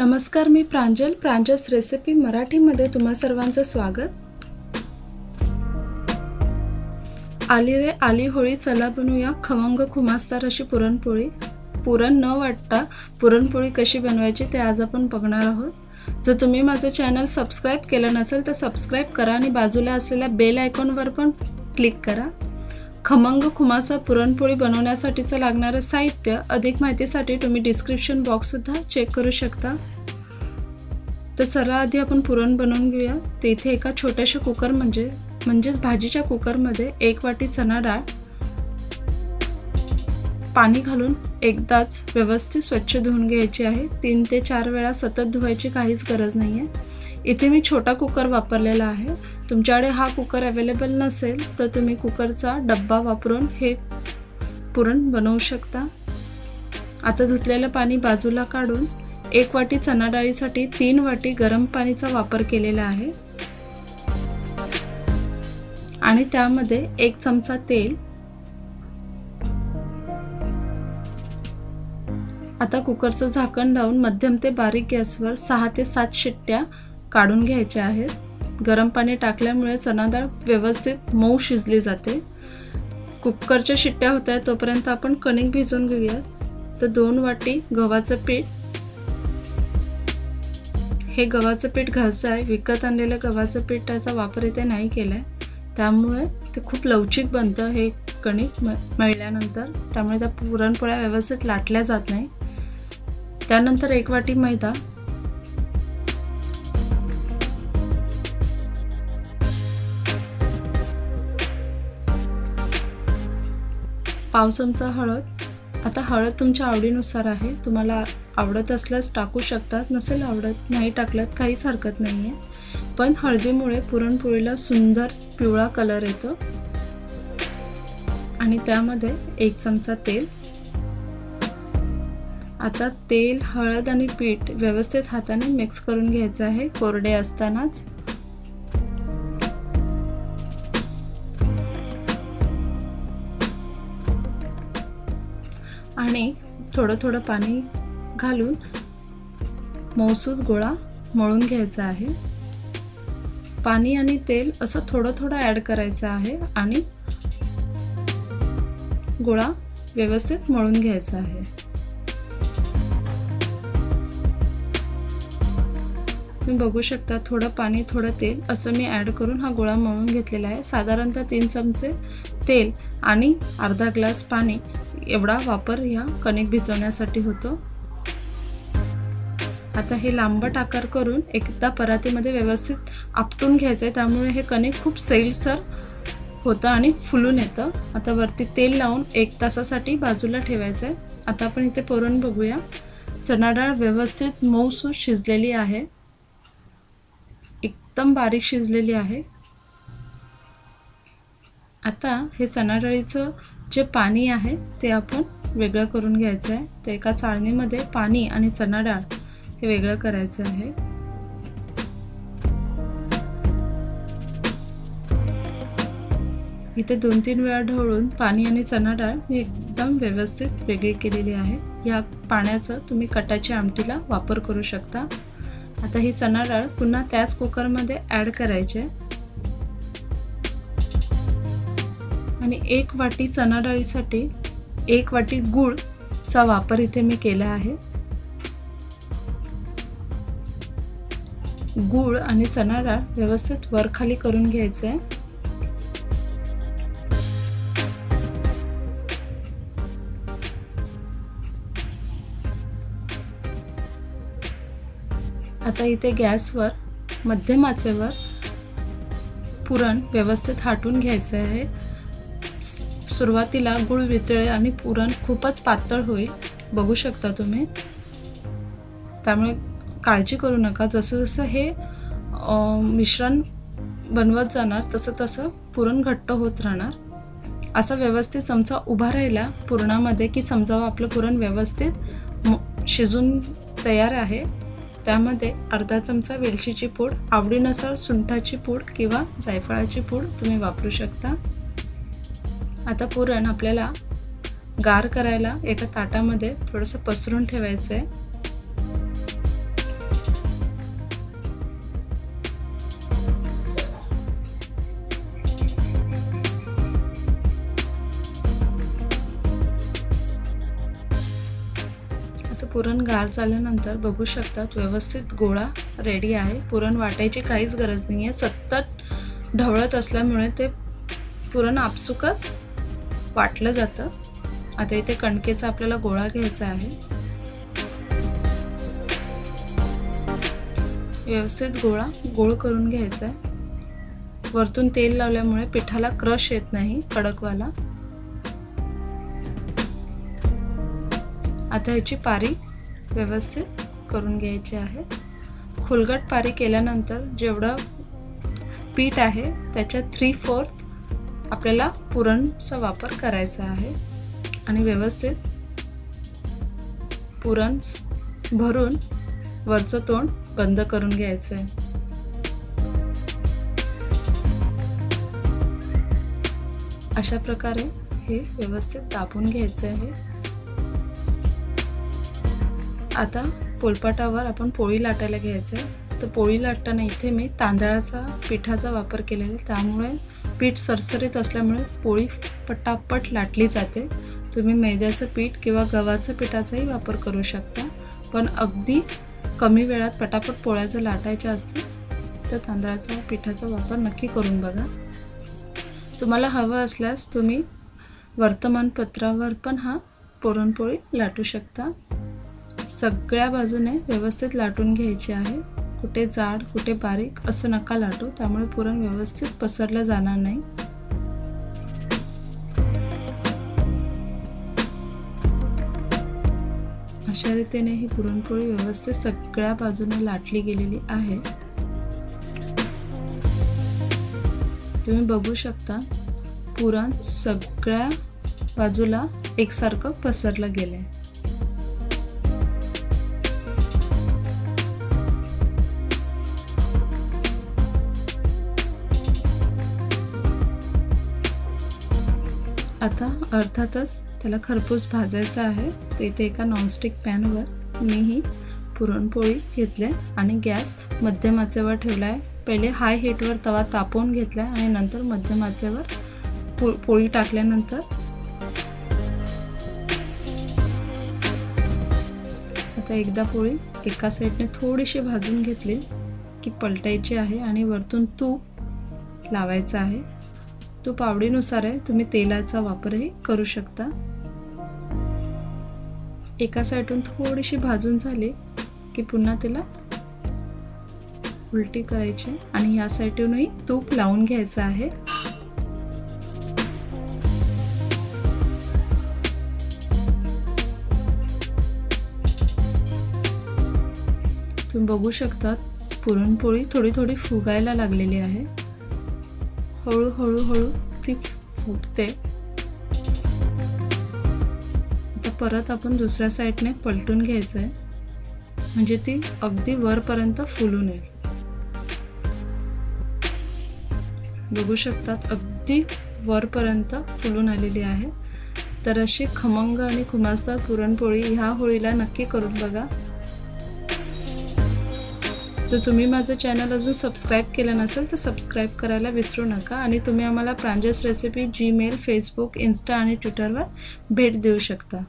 नमस्कार मी प्रांजल प्रांजस रेसिपी मराठीमध्ये तुम्हा सर्वांचं स्वागत. आली रे आली होळी चला बनवूया खवंग खुमासदार अशी पुरणपोळी. पुरण न वाटता पुरणपोळी कशी बनवायची ते आज आपण बघणार आहोत. जर तुम्ही माझं चॅनल सबस्क्राईब केलं नसेल तर सबस्क्राईब करा आणि बाजूला असलेल्या बेल आयकॉनवर पण क्लिक करा. खमंग खुमासा पुरणपोळी बनवण्यासाठीचं लागणारं साहित्य अधिक माहितीसाठी तुम्ही डिस्क्रिप्शन बॉक्ससुद्धा चेक करू शकता. तर चला आधी आपण पुरण बनवून घेऊया. ते इथे एका छोट्याशा कुकर म्हणजे म्हणजेच भाजीच्या कुकरमध्ये एक वाटी चणा डाळ पाणी घालून एकदाच व्यवस्थित स्वच्छ धुवून घ्यायची आहे. तीन ते चार वेळा सतत धुवायची काहीच गरज नाही आहे इथे मी छोटा कुकर वापरलेला आहे. तुमच्याकडे हा कुकर अवेलेबल नसेल तर तुम्ही कुकरचा डब्बा वापरून हे पुरण बनवू शकता. आता धुतलेलं पाणी बाजूला काढून एक वाटी चणा डाळीसाठी तीन वाटी गरम पाणीचा वापर केलेला आहे. आणि त्यामध्ये एक चमचा तेल. आता कुकरचं झाकण लावून मध्यम ते बारीक गॅसवर सहा ते सात शिट्ट्या काढून घ्यायच्या आहेत. गरम पाणी टाकल्यामुळे चणा डाळ व्यवस्थित मऊ शिजली जाते. कुकरच्या शिट्ट्या होत आहेत तोपर्यंत आपण कणिक भिजवून घेऊयात. तर दोन वाटी गव्हाचं पीठ. हे गव्हाचं पीठ घासचं आहे. विकत आणलेलं गव्हाचं पीठ त्याचा वापर इथे नाही केला आहे त्यामुळे ते खूप लवचिक बनतं हे कणिक म मळल्यानंतर. त्यामुळे त्या पुरणपोळ्या व्यवस्थित लाटल्या जात नाही. त्यानंतर एक वाटी मैदा. पाव चमचा हळद. आता हळद तुमच्या आवडीनुसार आहे. तुम्हाला आवडत असल्यास टाकू शकतात. नसेल आवडत नाही टाकल्यात काहीच हरकत नाही आहे पण हळदीमुळे पुरणपोळीला सुंदर पिवळा कलर येतो. आणि त्यामध्ये एक चमचा तेल. आता तेल हळद आणि पीठ व्यवस्थित हाताने मिक्स करून घ्यायचं आहे. कोरडे असतानाच. आणि थोडं थोडं पाणी घालून मौसूद गोळा मळून घ्यायचा आहे. पाणी आणि तेल असं थोडं थोडं ॲड करायचं आहे आणि गोळा व्यवस्थित मळून घ्यायचा आहे. तुम्ही बघू शकता थोडं पाणी थोडं तेल असं मी ॲड करून हा गोळा मळून घेतलेला आहे. साधारणतः तीन चमचे तेल आणि अर्धा ग्लास पाणी एवढा वापर ह्या कणिक भिजवण्यासाठी होतो. आता हे लांबट आकार करून एकदा परातीमध्ये व्यवस्थित आपटून घ्यायचं आहे त्यामुळे हे कणिक खूप सैलसर होतं आणि फुलून येतं. आता वरती तेल लावून एक तासासाठी बाजूला ठेवायचं आहे आता आपण इथे पुरण बघूया. चणा डाळ व्यवस्थित मऊसूत शिजलेली आहे. एकदम बारीक शिजलेली आहे. आता हे चणाडाळीचं जे पाणी आहे ते आपण वेगळं करून घ्यायचं आहे. ते एका चाळणीमध्ये पाणी आणि चणा डाळ हे वेगळं करायचं आहे. इथे दोन तीन वेळा ढवळून पाणी आणि चणा डाळ मी एकदम व्यवस्थित वेगळी केलेली आहे. या पाण्याचं तुम्ही कटाच्या आमटीला वापर करू शकता. आता ही चणा डाळ पुन्हा त्याच कुकरमध्ये ॲड करायची आहे. आणि एक वाटी चणा डाळीसाठी एक वाटी गूळचा वापर इथे मी केला आहे. गूळ आणि चणा डाळ व्यवस्थित वर खाली करून घ्यायचं. आहे आता इथे गॅसवर मध्यम आचेवर पुरण व्यवस्थित हाटून घ्यायचं आहे. सुरुवातीला गुळ वितळे आणि पुरण खूपच पातळ होईल बघू शकता तुम्ही. त्यामुळे काळजी करू नका. जसं जसं हे मिश्रण बनवत जाणार तसं तसं पुरण घट्ट होत राहणार. असा व्यवस्थित चमचा उभा राहिला पुरणामध्ये की समजावं आपलं पुरण व्यवस्थित शिजून तयार आहे. त्यामध्ये अर्धा चमचा वेलचीची पूड आवडीनुसार सुंठाची पूड किंवा जायफळाची पूड तुम्ही वापरू शकता. आता पुरण आपल्याला गार करायला एका ताटामध्ये थोडंसं पसरून ठेवायचं आहे पुरण गार झाल्यानंतर बघू शकतात व्यवस्थित गोळा रेडी आहे. पुरण वाटायची काहीच गरज नाही आहे सतत ढवळत असल्यामुळे ते पुरण आपसुकच वाटलं जातं. आता इथे कणकेचा आपल्याला गोळा घ्यायचा आहे. व्यवस्थित गोळा गोळ करून घ्यायचा आहे. वरतून तेल लावल्यामुळे पिठाला क्रश येत नाही कडकवाला. आता ह्याची पारी व्यवस्थित करून घ्यायची आहे. खुलगट पारी केल्यानंतर जेवढं पीठ आहे त्याच्या थ्री फोर्थ आपल्याला पुरणचा वापर करायचा आहे. आणि व्यवस्थित पुरण भरून वरचं तोंड बंद करून घ्यायचं आहे. अशा प्रकारे हे व्यवस्थित तापून घ्यायचं आहे. आता पोलपाटावर आपण पोळी लाटायला घ्यायचं आहे. तर पोळी लाटताना इथे मी तांदळाचा पिठाचा वापर केलेला आहे. त्यामुळे पीठ सरसरीत असल्यामुळे पोळी पटापट लाटली जाते. तुम्ही मैद्याचं पीठ किंवा गव्हाचं पिठाचाही वापर करू शकता. पण अगदी कमी वेळात पटापट पोळ्या जर लाटायच्या असतील तर तांदळाचा पिठाचा वापर नक्की करून बघा. तुम्हाला हवं असल्यास तुम्ही वर्तमानपत्रावर पण हा पुरणपोळी लाटू शकता. सगळ्या बाजूने व्यवस्थित लाटून घ्यायची आहे. कुठे जाड कुठे बारीक असं नका लाटू. त्यामुळे पुरण व्यवस्थित पसरलं जाणार नाही. अशा रीतीने ही पुरणपोळी व्यवस्थित सगळ्या बाजूने लाटली गेलेली आहे. तुम्ही बघू शकता पुरण सगळ्या बाजूला एकसारखं पसरलं गेलं आहे आता अर्थातच त्याला खरपूस भाजायचं आहे. तर इथे एका नॉनस्टिक पॅनवर मी ही पुरणपोळी घेतले आणि गॅस मध्यम आचेवर ठेवला आहे पहिले हाय हीटवर तवा तापवून घेतला आहे आणि नंतर मध्यम आचेवर पो पोळी टाकल्यानंतर आता एकदा पोळी एका साईडने थोडीशी भाजून घेतली की पलटायची आहे आणि वरतून तूप लावायचं आहे. तूप आवडीनुसार आहे. तुम्ही तेलाचा वापरही करू शकता. एका साईडून थोडीशी भाजून झाली की पुन्हा तिला उलटी करायची आणि या साईडूनही तूप लावून घ्यायचं आहे. तुम्ही बघू शकता पुरणपोळी थोडी थोडी फुगायला लागलेली आहे. हळूहळू हळू ती फुटते आता परत आपण दुसऱ्या साईडने पलटून घ्यायचं आहे म्हणजे ती अगदी वरपर्यंत फुलून येईल बघू शकतात अगदी वरपर्यंत फुलून आलेली आहे तर अशी खमंग आणि खुमासदार पुरणपोळी ह्या होळीला नक्की करून बघा जर तुम्ही माझं चॅनल अजून सबस्क्राईब केलं नसेल तर सबस्क्राईब करायला विसरू नका आणि तुम्ही आम्हाला Pranjas recipe Gmail Facebook Insta आणि ट्विटरवर भेट देऊ शकता.